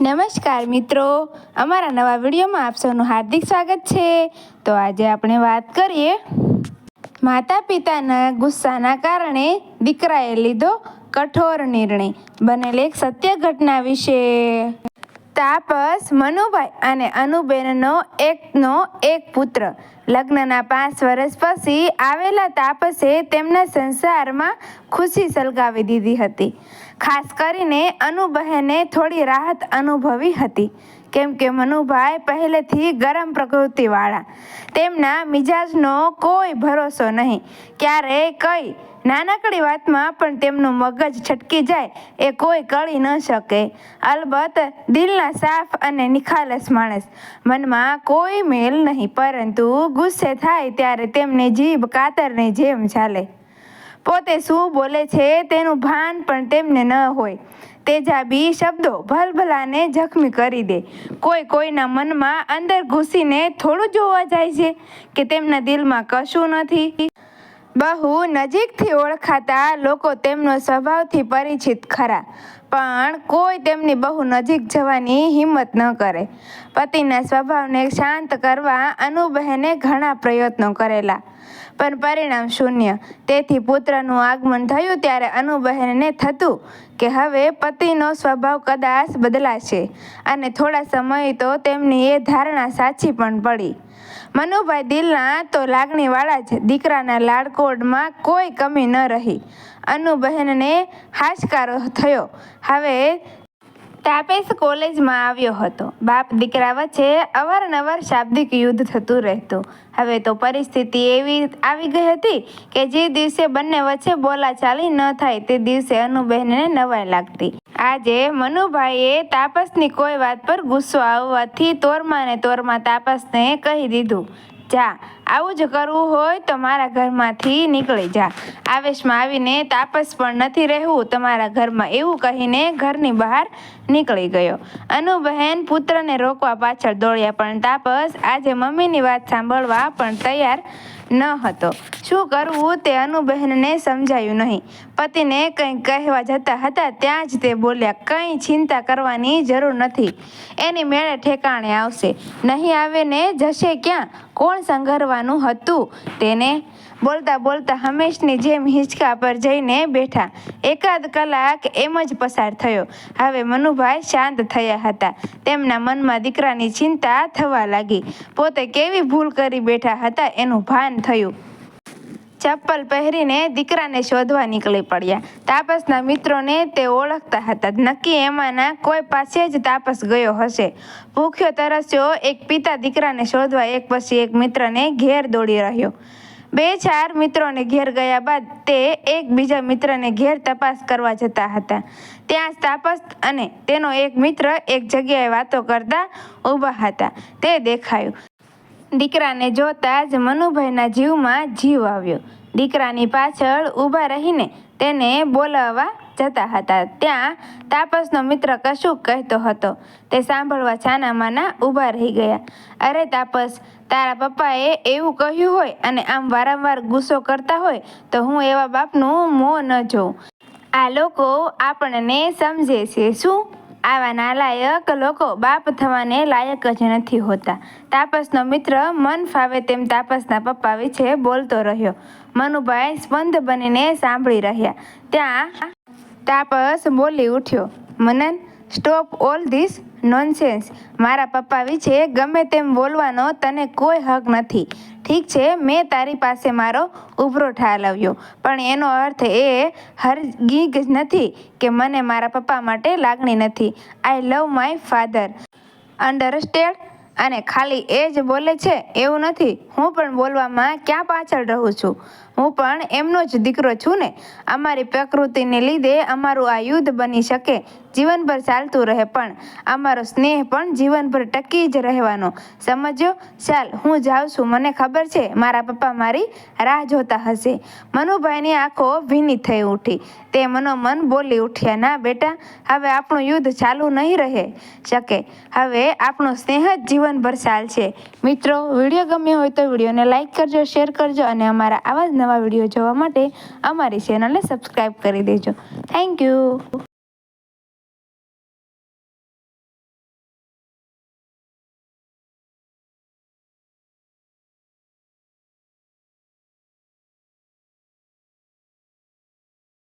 નમસ્કાર મિત્રો. અમારા નવા વિડીયોમાં આપ સૌનું હાર્દિક સ્વાગત છે. તો આજે આપણે વાત કરીએ માતા પિતાના ગુસ્સાના કારણે દીકરાએ લીધો કઠોર નિર્ણય. બનેલ એક સત્ય ઘટના વિશે. તાપસ, મનુભાઈ અને અનુબેનનો એકનો એક પુત્ર. લગ્નના પાંચ વર્ષ પછી આવેલા તાપસે તેમના સંસારમાં ખુશી સલગાવી દીધી હતી. ખાસ કરીને અનુબહેને થોડી રાહત અનુભવી હતી. કેમ કે મનુભાઈ પહેલેથી ગરમ પ્રકૃતિવાળા. તેમના મિજાજનો કોઈ ભરોસો નહીં. ક્યારેય કઈ નાનકડી વાતમાં પણ તેમનું મગજ છટકી જાય એ કોઈ કળી ન શકે. અલબત્ત, દિલના સાફ અને નિખાલસ માણસ. મનમાં કોઈ મેલ નહીં, પરંતુ ગુસ્સે થાય ત્યારે તેમની જીભ કાતરની જેમ ચાલે. પોતે શું બોલે છે તેનું ભાન પણ તેમને ન હોય. તેજાબી શબ્દો ભલભલાને જખમી કરી દે. કોઈ કોઈના મનમાં અંદર ઘૂસીને થોડું જોવા જાય છે કે તેમના દિલમાં કશું નથી. બહુ નજીકથી ઓળખાતા લોકો તેમનો સ્વભાવથી પરિચિત ખરા, પણ કોઈ તેમની બહુ નજીક જવાની હિંમત ન કરે. પતિના સ્વભાવને શાંત કરવા અનુબહેને ઘણા પ્રયત્નો કરેલા. પણ પરિણામ શૂન્ય. તેથી પુત્રનું આગમન થયું ત્યારે અનુબહેનને થતું કે હવે પતિનો સ્વભાવ કદાચ બદલાશે અને થોડા સમય તો તેમની એ ધારણા સાચી પણ પડી. મનુભાઈ દિલના તો લાગણીવાળા જ દીકરાના લાડકોડમાં કોઈ કમી ન રહી. અનુબહેનને હાશકારો થયો. હવે તાપેશ કોલેજમાં આવ્યો હતો. બાપ દીકરા વચ્ચે અવારનવાર શાબ્દિક યુદ્ધ થતું રહેતું. હવે તો પરિસ્થિતિ એવી આવી ગઈ હતી કે જે દિવસે બંને વચ્ચે બોલાચાલી ન થાય તે દિવસે અનુબહેનને નવાઈ લાગતી. આજે મનુભાઈએ તાપસની કોઈ વાત પર ગુસ્સો આવવાથી તોરમાં ને તોરમાં તાપસને કહી દીધું. જા, આવું જ કરવું હોય તો મારા ઘરમાંથી નીકળી જા. આવેશમાં આવીને તાપસ પણ નથી રહેવું. તમારા ઘરમાં એવું કહીને ઘરની બહાર નીકળી ગયો. અનુબહેન પુત્રને રોકવા પાછળ દોડ્યા, પણ તાપસ આજે મમ્મીની વાત સાંભળવા પણ તૈયાર ન હતો. શું કરવું તે અનુબહેનને સમજાયું નહીં. પતિને કંઈ કહેવા જતા હતા ત્યાં જ તે બોલ્યા, કંઈ ચિંતા કરવાની જરૂર નથી. એની મેળે ઠેકાણે આવશે. નહીં આવે ને જશે ક્યાં? કોણ સંઘરવાનું હતું? તેને બોલતા બોલતા હંમેશની જેમ હિંચકા પર જઈને બેઠા. એકાદ કલાક એમ જ પસાર થયો. હવે મનુભાઈ શાંત થયા હતા. તેમના મનમાં દીકરાની ચિંતા થવા લાગી. પોતે કેવી ભૂલ કરી બેઠા હતા એનું ભાન થયું. ચપ્પલ પહેરીને દીકરાને શોધવા નીકળી પડ્યા. તાપસના મિત્રોને તે ઓળખતા હતા. નક્કી એમાંના કોઈ પાસે જ તાપસ ગયો હશે. ભૂખ્યો તરસ્યો એક પિતા દીકરાને શોધવા એક પછી એક મિત્રને ઘેર દોડી રહ્યો. બે ચાર મિત્રોને ઘેર ગયા બાદ તે એક બીજા મિત્રને ઘેર તપાસ કરવા જતા હતા. ત્યાં તાપસ અને તેનો એક મિત્ર એક જગ્યાએ વાતો કરતા ઊભા હતા. તે દેખાયું. દીકરાને જોતા જ મનુભાઈના જીવમાં જીવ આવ્યો. દીકરાની પાછળ ઊભા રહીને તેને બોલાવવા જતા હતા. ત્યાં તાપસનો મિત્ર કશું કહેતો હતો. તે સાંભળવા છાનામાના ઊભા રહી ગયા. અરે તાપસ, તારા પપ્પાએ એવું કહ્યું હોય અને આમ વારંવાર ગુસ્સો કરતા હોય તો હું એવા બાપનું મોં ન જોઉં. આ લોકો આપણને સમજે છે. શું? આવા નાલાયક લોકો બાપ થવાને લાયક જ નથી હોતા. તાપસનો મિત્ર મન ફાવે તેમ તાપસના પપ્પા વિશે બોલતો રહ્યો. મનુભાઈ સ્પંદ બનીને સાંભળી રહ્યા. ત્યાં તાપસ બોલી ઉઠ્યો, Manan stop all this nonsense મારા પપ્પા વિશે ગમે તેમ બોલવાનો તને કોઈ હક નથી. ઠીક છે, મેં તારી પાસે મારો ઉભરો ઠાલવ્યો પણ એનો અર્થ એ હરગીગ નથી કે મને મારા પપ્પા માટે લાગણી નથી. I love my father understand અને ખાલી એ જ બોલે છે, એવું નથી. હું પણ બોલવામાં ક્યાં પાછળ રહું છું? હું પણ એમનો જ દીકરો છું ને. અમારી પ્રકૃતિને લીધે અમારું આ યુદ્ધ બની શકે. જીવનભર ચાલતું રહે, પણ અમારો સ્નેહ પણ જીવનભર ટકી જ રહેવાનો. સમજ્યો? ચાલ, હું જાઉં છું. મને ખબર છે, મારા પપ્પા મારી રાહ જોતા હશે. મનુભાઈની આંખો ભીની થઈ ઉઠી. તે મનોમન બોલી ઉઠ્યા, ના બેટા, હવે આપણું યુદ્ધ ચાલુ નહીં રહે. શકે. હવે આપણો સ્નેહ જ જીવનભર ચાલશે. મિત્રો, વીડિયો ગમ્યો હોય તો વિડીયોને લાઇક કરજો, શેર કરજો અને અમારા આવા જ નવા વીડિયો જોવા માટે અમારી ચેનલને સબસ્ક્રાઈબ કરી દેજો. Thank you.